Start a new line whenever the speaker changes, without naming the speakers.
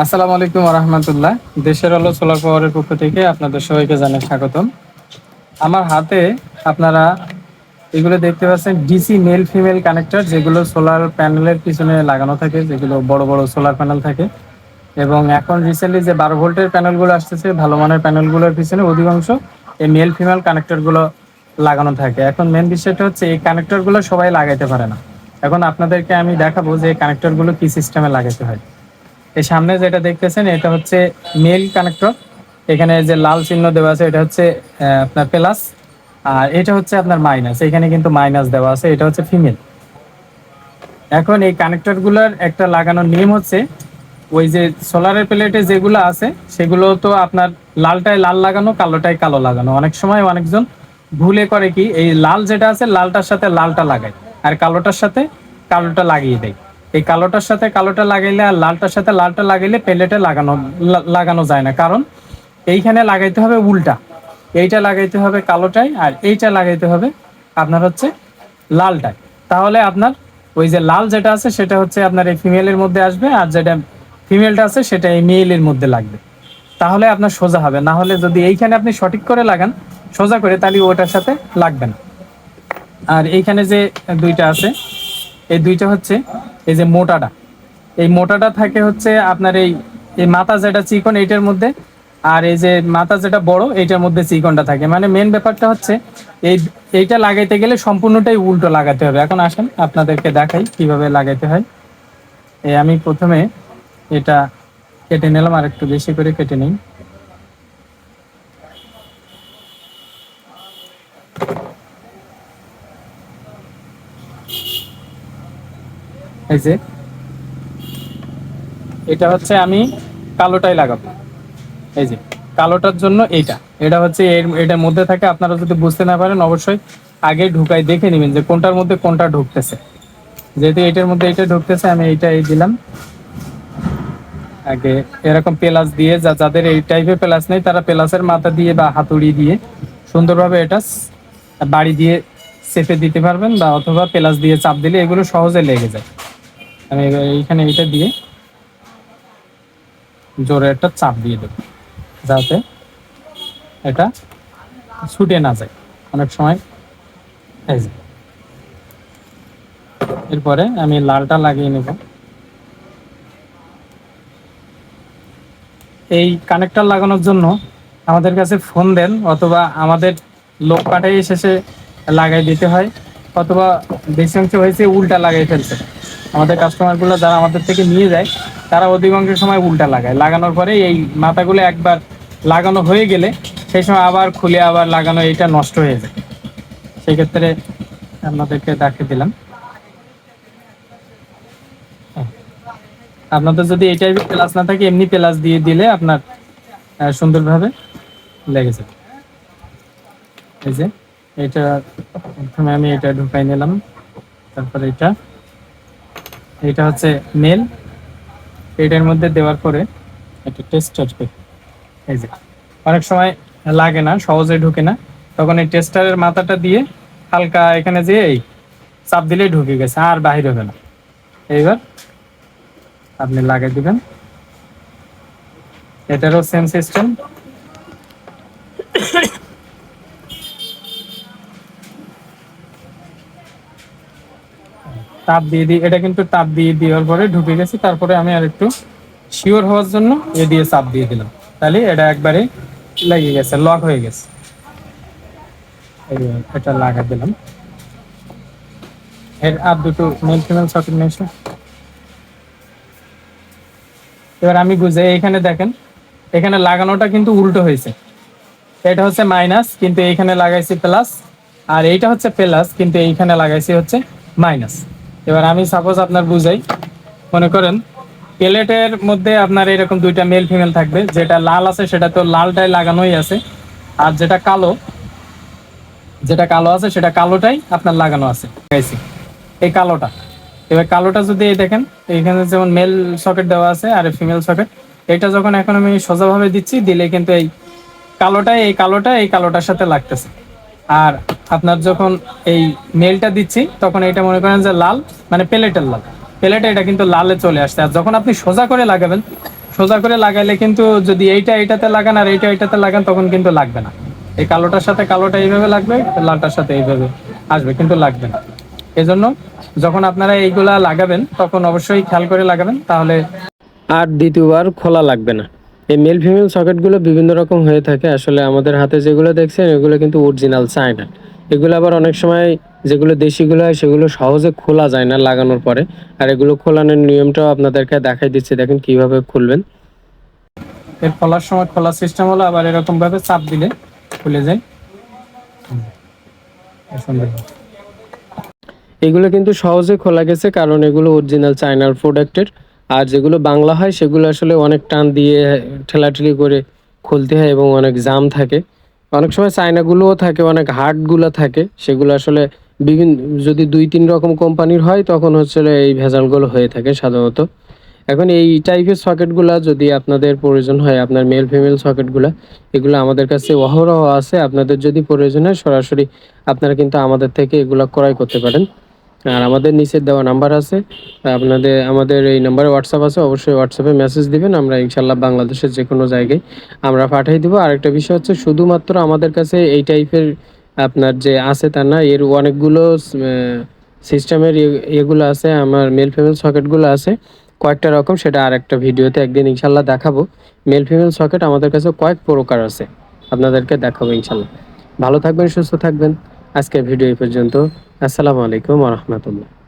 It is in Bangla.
আসসালামু আলাইকুম রহমতুল্লাহ দেশের আলো সোলার পাওয়ারের পক্ষ থেকে আপনাদের সবাইকে জানাই স্বাগতম। আমার হাতে আপনারা এগুলো দেখতে পাচ্ছেন ডিসি মেল ফিমেল কানেক্টর যেগুলো সোলার প্যানেলের পিছনে লাগানো থাকে, যেগুলো বড় বড় সোলার প্যানেল থাকে। এবং এখন রিসেন্টলি যে বারো ভোল্টের প্যানেলগুলো আসতেছে, ভালো মানের প্যানেলগুলোর পিছনে অধিকাংশ এই মেল ফিমেল কানেক্টরগুলো লাগানো থাকে। এখন মেন বিষয়টা হচ্ছে, এই কানেক্টরগুলো সবাই লাগাইতে পারে না। এখন আপনাদেরকে আমি দেখাবো যে কানেক্টরগুলো কি সিস্টেমে লাগাতে হয়। এই সামনে যেটা দেখতেছেন, এটা হচ্ছে মেল কানেক্টর এখানে যে লাল চিহ্ন দেওয়া আছে, এটা হচ্ছে আপনার প্লাস আর এটা হচ্ছে আপনার মাইনাস এখানে কিন্তু মাইনাস দেওয়া আছে, এটা হচ্ছে ফিমেল এখন এই কানেক্টরগুলোর একটা লাগানোর নিয়ম হচ্ছে, ওই যে সোলারের প্লেটে যেগুলো আছে, সেগুলো তো আপনার লালটায় লাল লাগানো, কালোটায় কালো লাগানো। অনেক সময় অনেকজন ভুলে করে কি, এই লাল যেটা আছে, লালটার সাথে লালটা লাগায়। আর কালোটার সাথে কালোটা লাগিয়ে দেয়। এই কালোটার সাথে কালোটা লাগাইলে আর লালটার সাথে লালটা লাগাইলে প্লেটে লাগানো লাগানো যায় না। কারণ এইখানে লাগাইতে হবে উল্টা। এইটা লাগাইতে হবে কালোটাই আর এইটা লাগাইতে হবে আপনার হচ্ছে লালটাই। তাহলে আপনার ওই যে লাল যেটা আছে সেটা হচ্ছে আপনার এই ফিমেলের মধ্যে আসবে আর যেটা ফিমেলটা আছে সেটা এই মেলের মধ্যে লাগবে। তাহলে আপনার সোজা হবে। না হলে যদি এইখানে আপনি সঠিক করে লাগান, সোজা করে, তাহলে ওটার সাথে লাগবে না। আর এইখানে যে দুইটা আছে, এই দুইটা হচ্ছে এই যে মোটাটা। এই মোটাটা থাকে হচ্ছে আপনার এই এই মাথা যেটা চিকন এইটার মধ্যে, আর এই যে মাথা যেটা বড় এইটার মধ্যে চিকনটা থাকে। মানে মেন ব্যাপারটা হচ্ছে, এই, এইটা লাগাইতে গেলে সম্পূর্ণটাই উল্টো লাগাতে হবে। এখন আসেন, আপনাদেরকে দেখাই কীভাবে লাগাইতে হয়। এই আমি প্রথমে এটা কেটে নিলাম, আর একটু বেশি করে কেটে নিই। এই যে। এটা হচ্ছে আমি কালোটাই লাগাবো। এই যে, কালোটার জন্য এইটা। এটা হচ্ছে এর, এটার মধ্যে থাকে, আপনারা যদি বুঝতে না পারেন, অবশ্যই আগে ঢুকাই দেখে নেবেন যে কোনটার মধ্যে কোনটা ঢুকতেছে। যেহেতু এটার মধ্যে এটা ঢুকতেছে, আমি এইটা এই দিলাম। আগে এরকম পেলাস দিয়ে, যা, যাদের এই টাইপের পেলাস নেই, তারা পেলাসের মাথা দিয়ে বা হাতুড়ি দিয়ে সুন্দরভাবে এটা বাড়ি দিয়ে চেপে দিতে পারবেন বা অথবা পেলাস দিয়ে চাপ দিলে এগুলো সহজে লেগে যায়। আমি এবার এইখানে দিয়ে জোরে একটা চাপ দিয়ে দেবো, যাতে এটা ছুটে না যায়। অনেক সময়। এরপরে আমি লালটা লাগিয়ে নেব। এই কানেক্টর লাগানোর জন্য আমাদের কাছে ফোন দেন, অথবা আমাদের লোক পাঠাই শেষে লাগাই দিতে হয়, অথবা বেশি অংশ হয়েছে উল্টা লাগাই ফেলছে আমাদের কাস্টমারগুলো যারা আমাদের থেকে নিয়ে যায়, তারা অধিকাংশ সময় উল্টা লাগায়। লাগানোর পরে এই মাথাগুলো একবার লাগানো হয়ে গেলে, সেই সময় আবার খুলে আবার লাগানো এটা নষ্ট হয়ে যায়। সেই ক্ষেত্রে আপনাদেরকে দেখিয়ে দিলাম। আপনাদের যদি এই টাইপের প্লাস না থাকে, এমনি প্লাস দিয়ে দিলে আপনার সুন্দরভাবে লেগে যাবে। এই যে এটা প্রথমে আমি এটা ঢুকাই নিলাম, তারপর এটা এটা হচ্ছে মেল এটার মধ্যে দেওয়ার পরে একটা টেস্ট আসবে এই যে, অনেক সময় লাগে না, সহজে ঢুকে না। তখন এই টেস্টারের মাথাটা দিয়ে হালকা এখানে যে এই চাপ দিলেই ঢুকে গেছে, আর বাহির হবে না। এইবার আপনি লাগাই দিবেন। এটারও সেম সিস্টেম তাপ দিয়ে দিই। এটা কিন্তু তাপ দিয়ে দেওয়ার পরে ঢুকে গেছে। তারপরে আমি আর একটু শিওর হওয়ার জন্য এ দিয়ে চাপ দিয়ে দিলাম। তাহলে এটা একবারে লেগে গেছে লক হয়ে গেছে। এটা লাগা দিলাম। এর আর দুটো মেল ফিমেল সকেট নিয়ে এসো। এবার আমি বুঝাই, এখানে দেখেন, এখানে লাগানোটা কিন্তু উল্টো হয়েছে। এটা হচ্ছে মাইনাস কিন্তু এইখানে লাগাইছি প্লাস আর এইটা হচ্ছে প্লাস কিন্তু এইখানে লাগাইছি হচ্ছে মাইনাস এবার আমি সাপোজ আপনার বুঝাই। মনে করেন প্লেটের মধ্যে আপনার এরকম দুইটা মেল ফিমেল থাকবে। যেটা লাল আছে, সেটা তো লালটাই লাগানোই আছে। আর যেটা কালো যেটা কালো আছে, সেটা কালোটাই আপনার লাগানো আছে। লাগাইছি। এই কালোটা। এবার কালোটা যদি এই দেখেন, এইখানে যেমন মেল সকেট দেওয়া আছে আর ফিমেল সকেট এটা যখন এখন আমি সোজাভাবে দিচ্ছি, দিলে কিন্তু এই কালোটা এই কালোটা, এই কালোটার সাথে লাগতেছে। আর আপনার যখন এই মেলটা দিচ্ছি, তখন এটা মনে করেন যে লাল মানে প্লেটের লাল। প্লেটে এটা কিন্তু লালে চলে আসছে। আর যখন আপনি সোজা করে লাগাবেন, সোজা করে লাগাইলে কিন্তু যদি এইটা এইটাতে লাগান আর এইটা এইটাতে লাগান, তখন কিন্তু লাগবে না। এই কালোটার সাথে কালোটা এইভাবে লাগবে, লালটার সাথে এইভাবে আসবে, কিন্তু লাগবে না। এজন্য যখন আপনারা এইগুলা লাগাবেন, তখন অবশ্যই খেয়াল করে লাগাবেন, তাহলে
আর দ্বিতীয়বার খোলা লাগবে না। এই মেল ফিমেল সকেটগুলো বিভিন্ন রকম হয়ে থাকে। আসলে আমাদের হাতে যেগুলো দেখছেন, এগুলো কিন্তু অরিজিনাল চায় না এগুলো আবার অনেক সময় যেগুলো দেশিগুলো হয় সেগুলো সহজে খোলা যায় না লাগানোর পরে। আর এগুলো খোলানোর নিয়মটাও আপনাদেরকে দেখাই দিচ্ছি দেখেন কীভাবে খুলবেন।
এর খোলার সময় খোলার সিস্টেম হলো আবার এরকম ভাবে চাপ দিলে খুলে যায়।
এগুলো কিন্তু সহজে খোলা গেছে কারণ এগুলো অরিজিনাল চায়নার প্রোডাক্টের আর যেগুলো বাংলা হয় সেগুলো আসলে অনেক টান দিয়ে ঠেলাঠেলি করে খুলতে হয় এবং অনেক জাম থাকে। অনেক সময় চায়নাগুলোও থাকে, অনেক হার্ডগুলো থাকে, সেগুলো আসলে বিভিন্ন যদি দুই তিন রকম কোম্পানির হয়, তখন হচ্ছে এই ভেজালগুলো হয়ে থাকে সাধারণত। এখন এই টাইপের সকেটগুলা যদি আপনাদের প্রয়োজন হয়, আপনার মেল ফিমেল সকেটগুলা, এগুলো আমাদের কাছে অহরহ আছে, আপনাদের যদি প্রয়োজন হয়, সরাসরি আপনারা কিন্তু আমাদের থেকে এগুলো ক্রয় করতে পারেন। আর আমাদের নিচের দেওয়া নাম্বার আছে। আপনাদের, আমাদের এই নাম্বারে হোয়াটসঅ্যাপ আছে, অবশ্যই হোয়াটসঅ্যাপে মেসেজ দিবেন, আমরা ইনশাল্লাহ বাংলাদেশের যে কোনো জায়গায় আমরা পাঠিয়ে দিব। আরেকটা বিষয় হচ্ছে, শুধুমাত্র আমাদের কাছে এই টাইপের আপনার যে আছে তা না, এর অনেকগুলো সিস্টেমের এগুলো আছে, আমার মেল ফিমেল সকেটগুলো আছে। কয়েকটা রকম, সেটা আরেকটা ভিডিওতে একদিন ইনশাল্লাহ দেখাবো। মেল ফিমেল সকেট আমাদের কাছে কয়েক প্রকার আছে, আপনাদেরকে দেখাবো ইনশাল্লাহ ভালো থাকবেন, সুস্থ থাকবেন। আজকের ভিডিও এই পর্যন্ত। আসসালামু আলাইকুম রহমতুল্লাহ।